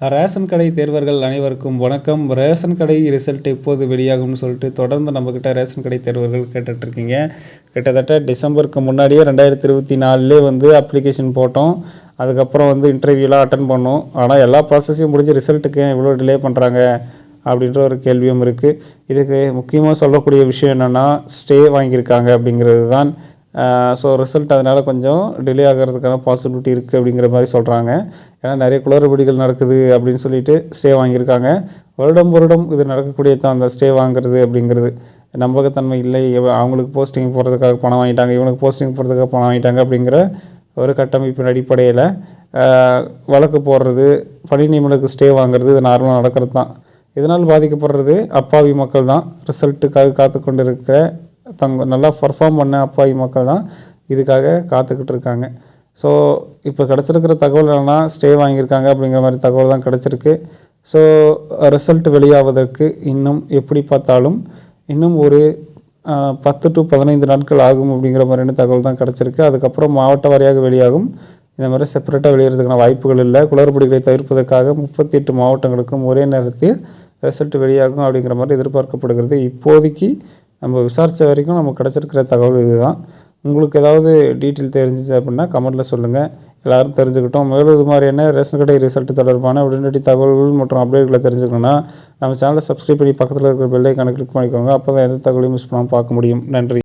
Ration கடை தேர்வர்கள் அனைவருக்கும் வணக்கம். ரேஷன் கடை ரிசல்ட் எப்போது வெளியாகும்னு சொல்லிட்டு தொடர்ந்து நம்மக்கிட்ட ரேஷன் கடை தேர்வர்கள் கேட்டுட்ருக்கீங்க. கிட்டத்தட்ட டிசம்பருக்கு முன்னாடியே ரெண்டாயிரத்தி இருபத்தி நாலுலேயே வந்து அப்ளிகேஷன் போட்டோம். அதுக்கப்புறம் வந்து இன்டர்வியூலாம் அட்டன் பண்ணோம். ஆனால் எல்லா ப்ராசஸையும் முடிஞ்சு ரிசல்ட்டுக்கு இவ்வளோ டிலே பண்ணுறாங்க அப்படின்ற ஒரு கேள்வியும் இருக்குது இதுக்கு முக்கியமாக சொல்லக்கூடிய விஷயம் என்னென்னா ஸ்டே வாங்கியிருக்காங்க அப்படிங்கிறது தான் ஸோ ரிசல்ட் அதனால் கொஞ்சம் டிலே ஆகிறதுக்கான பாசிபிலிட்டி இருக்குது அப்படிங்கிற மாதிரி சொல்கிறாங்க ஏன்னா நிறைய குளறுபடிகள் நடக்குது அப்படின்னு சொல்லிட்டு ஸ்டே வாங்கியிருக்காங்க. வருடம் வருடம் இது நடக்கக்கூடிய தான் அந்த ஸ்டே வாங்குறது அப்படிங்கிறது. நம்பகத்தன்மை இல்லை அவங்களுக்கு போஸ்டிங் போகிறதுக்காக பணம் வாங்கிட்டாங்க இவனுக்கு போஸ்டிங் போகிறதுக்காக பணம் வாங்கிட்டாங்க அப்படிங்கிற ஒரு கட்டமைப்பின் அடிப்படையில் வழக்கு போடுறது பணி நியமனுக்கு ஸ்டே வாங்குறது இது நார்மலாக நடக்கிறது தான். இதனால் பாதிக்கப்படுறது? அப்பாவி மக்கள் தான் ரிசல்ட்டுக்காக காத்து கொண்டு இருக்கிற தங்க நல்லா பர்ஃபார்ம் பண்ண அப்பாவி மக்கள் தான் இதுக்காக காத்துக்கிட்டு இருக்காங்க. ஸோ இப்போ கிடச்சிருக்கிற தகவல் என்னென்னா ஸ்டே வாங்கியிருக்காங்க அப்படிங்கிற மாதிரி தகவல் தான் கிடச்சிருக்கு. ஸோ ரிசல்ட் வெளியாவதற்கு இன்னும் எப்படி பார்த்தாலும் இன்னும் ஒரு பத்து டு பதினைந்து நாட்கள் ஆகும் அப்படிங்கிற மாதிரியான தகவல் தான் கிடச்சிருக்கு. அதுக்கப்புறம் மாவட்ட வாரியாக வெளியாகும். இந்த மாதிரி செப்பரேட்டாக வெளியேறதுக்கான வாய்ப்புகள் இல்லை. குளறுபடிகளை தவிர்ப்பதற்காக முப்பத்தி எட்டு மாவட்டங்களுக்கும் ஒரே நேரத்தில் ரிசல்ட் வெளியாகும் அப்படிங்கிற மாதிரி எதிர்பார்க்கப்படுகிறது. இப்போதைக்கு நம்ம விசாரித்த வரைக்கும் நமக்கு கிடச்சிருக்கிற தகவல் இதுதான். உங்களுக்கு ஏதாவது டீட்டெயில் தெரிஞ்சிச்சு அப்படின்னா கமெண்ட்டில் சொல்லுங்கள் எல்லோரும் தெரிஞ்சுக்கிட்டோம். மேலும் இது மாதிரியான ரேஷன் கடை ரிசல்ட் தொடர்பான உடனடி தகவல்கள் மற்றும் அப்டேட்களை தெரிஞ்சுக்கணும்னா நம்ம சேனலை சப்ஸ்கிரைப் பண்ணி பக்கத்தில் இருக்கிற பெல்லைக்கான கிளிக் பண்ணிக்கோங்க. அப்போ தான் எந்த தகவலையும் மிஸ் பண்ணாமல் பார்க்க முடியும். நன்றி.